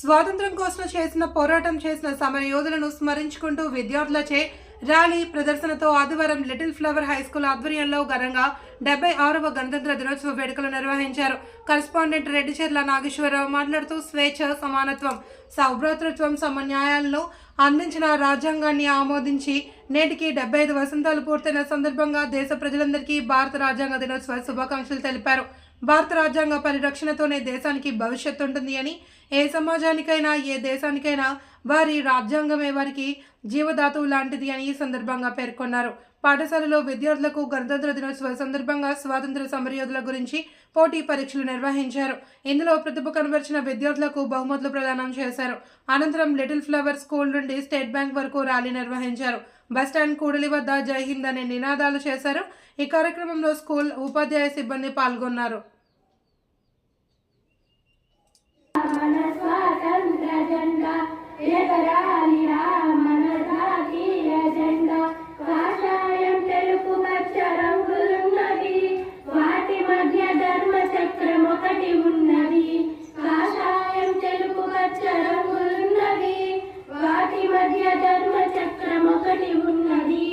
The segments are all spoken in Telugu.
స్వాతంత్ర్యం కోసం చేసిన పోరాటం చేసిన సమర యోధులను స్మరించుకుంటూ విద్యార్థులచే ర్యాలీ ప్రదర్శనతో ఆదివారం లిటిల్ ఫ్లవర్ హై స్కూల్ ఆధ్వర్యంలో ఘనంగా డెబ్బై ఆరవ గణతంత్ర దినోత్సవ వేడుకలు నిర్వహించారు. కరెస్పాండెంట్ రెడ్డిచెర్ల నాగేశ్వరరావు మాట్లాడుతూ స్వేచ్ఛ సమానత్వం సౌభ్రాతృత్వం సమన్యాయాలను అందించిన రాజ్యాంగాన్ని ఆమోదించి నేటికి డెబ్బై ఐదు వసంతాలు పూర్తయిన సందర్భంగా దేశ ప్రజలందరికీ భారత రాజ్యాంగ దినోత్సవ శుభాకాంక్షలు తెలిపారు. భారత రాజ్యాంగ పరిరక్షణతోనే దేశానికి భవిష్యత్తు ఉంటుంది అని ఏ సమాజానికైనా ఏ దేశానికైనా వారి రాజ్యాంగమే వారికి జీవధాతువు లాంటిది అని ఈ సందర్భంగా పేర్కొన్నారు. పాఠశాలలో విద్యార్థులకు గణతంత్ర దినోత్సవ సందర్భంగా స్వాతంత్ర సమరయోధుల గురించి పోటీ పరీక్షలు నిర్వహించారు. ఇందులో ప్రతిభ కనబరిచిన విద్యార్థులకు బహుమతులు ప్రదానం చేశారు. అనంతరం లిటిల్ ఫ్లవర్ స్కూల్ నుండి స్టేట్ బ్యాంక్ వరకు ర్యాలీ నిర్వహించారు. బస్టాండ్ కూడలి వద్ద జై హింద్ అనే నినాదాలు చేశారు. ఈ కార్యక్రమంలో స్కూల్ ఉపాధ్యాయ సిబ్బంది పాల్గొన్నారు. జెండా మన జాతీయ జెండా ధర్మ చక్రం ఒకటి ఉన్నది కాషాయం తెలుపు పచ్చ రంగులున్నది వాటి మధ్య ధర్మ చక్రం ఒకటి ఉన్నది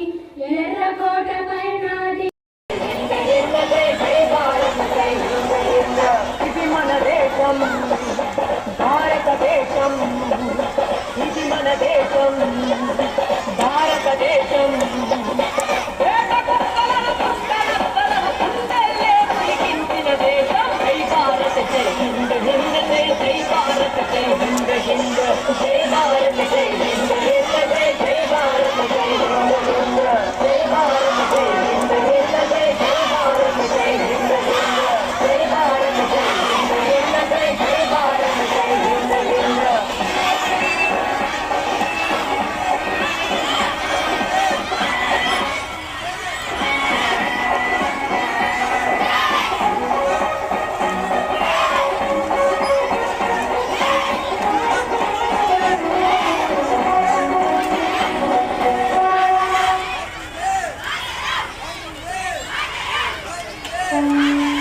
ఎర్రకోట పైన ఇది మన దేశం భారతదేశం దేశం. Bye.